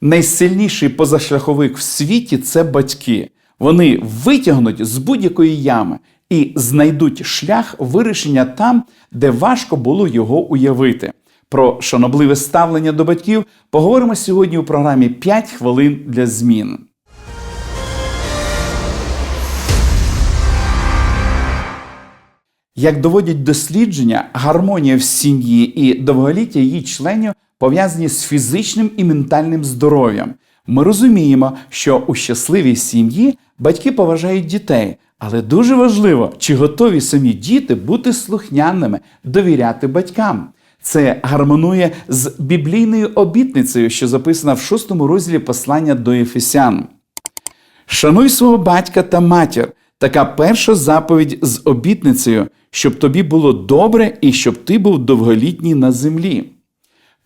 Найсильніший позашляховик в світі це батьки. Вони витягнуть з будь-якої ями і знайдуть шлях вирішення там, де важко було його уявити. Про шанобливе ставлення до батьків поговоримо сьогодні у програмі «5 хвилин для змін. Як доводять дослідження, гармонія в сім'ї і довголіття її членів пов'язані з фізичним і ментальним здоров'ям. Ми розуміємо, що у щасливій сім'ї батьки поважають дітей, але дуже важливо, чи готові самі діти бути слухняними, довіряти батькам. Це гармонує з біблійною обітницею, що записана в шостому розділі послання до Ефесян. Шануй свого батька та матір. Така перша заповідь з обітницею, щоб тобі було добре і щоб ти був довголітній на землі.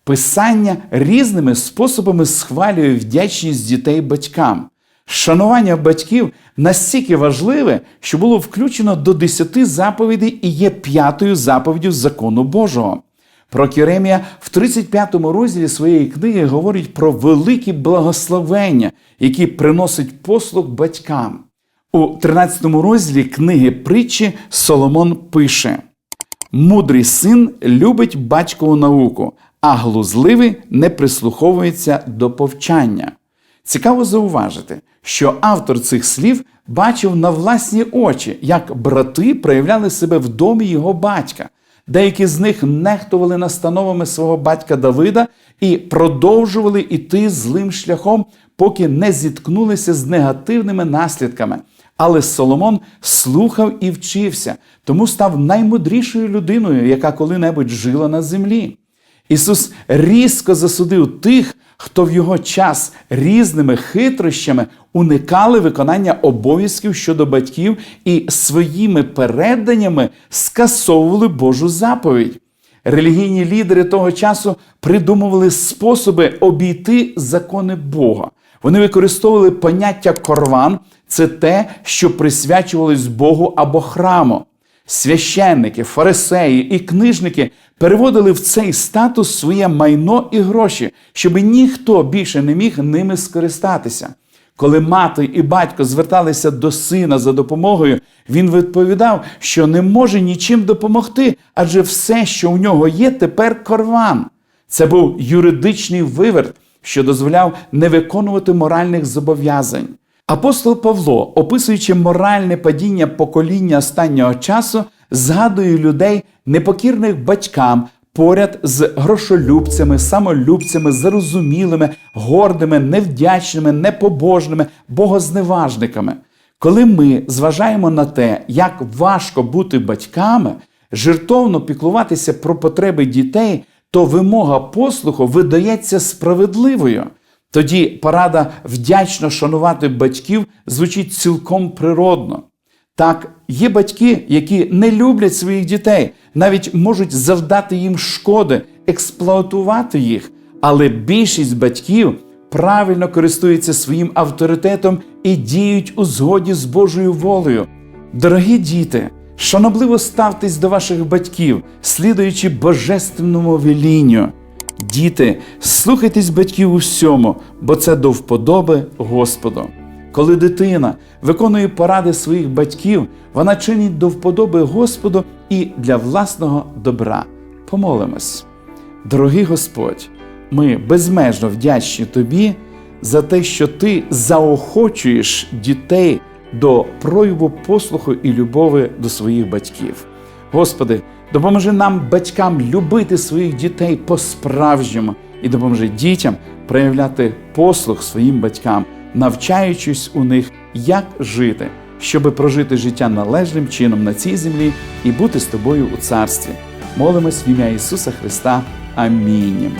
Писання різними способами схвалює вдячність дітей батькам. Шанування батьків настільки важливе, що було включено до десяти заповідей і є п'ятою заповіддю закону Божого. Прокіремія в 35 му розділі своєї книги говорить про великі благословення, які приносить послуг батькам. У 13 розділі книги притчі Соломон пише: Мудрий син любить батькову науку, а глузливий не прислуховується до повчання. Цікаво зауважити, що автор цих слів бачив на власні очі, як брати проявляли себе в домі його батька. Деякі з них нехтували настановами свого батька Давида і продовжували іти злим шляхом, поки не зіткнулися з негативними наслідками. Але Соломон слухав і вчився, тому став наймудрішою людиною, яка коли-небудь жила на землі. Ісус різко засудив тих, хто в його час різними хитрощами уникали виконання обов'язків щодо батьків і своїми переданнями скасовували Божу заповідь. Релігійні лідери того часу придумували способи обійти закони Бога. Вони використовували поняття корван це те, що присвячувалось Богу або храму. Священники, фарисеї і книжники переводили в цей статус своє майно і гроші, щоб ніхто більше не міг ними скористатися. Коли мати і батько зверталися до сина за допомогою, він відповідав, що не може нічим допомогти, адже все, що у нього є, тепер корван. Це був юридичний виверт, що дозволяв не виконувати моральних зобов'язань. Апостол Павло, описуючи моральне падіння покоління останнього часу, згадує людей, непокірних батькам поряд з грошолюбцями, самолюбцями, зарозумілими, гордими, невдячними, непобожними, богозневажниками. Коли ми зважаємо на те, як важко бути батьками, жертовно піклуватися про потреби дітей, то вимога послуху видається справедливою. Тоді порада вдячно шанувати батьків звучить цілком природно. Так, є батьки, які не люблять своїх дітей, навіть можуть завдати їм шкоди, експлуатувати їх. Але більшість батьків правильно користуються своїм авторитетом і діють у згоді з Божою волею. Дорогі діти, шанобливо ставтесь до ваших батьків, слідуючи божественному велінню. Діти, слухайтесь батьків у всьому, бо це до вподоби Господу. Коли дитина виконує поради своїх батьків, вона чинить до вподоби Господу і для власного добра. Помолимось. Дорогий Господь, ми безмежно вдячні Тобі за те, що Ти заохочуєш дітей до прояву послуху і любові до своїх батьків. Господи, допоможи нам, батькам, любити своїх дітей по-справжньому і допоможи дітям проявляти послух своїм батькам, навчаючись у них, як жити, щоби прожити життя належним чином на цій землі і бути з тобою у царстві. Молимось в ім'я Ісуса Христа. Амінь.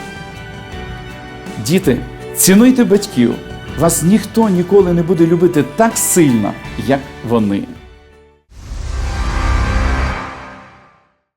Діти, цінуйте батьків. Вас ніхто ніколи не буде любити так сильно, як вони.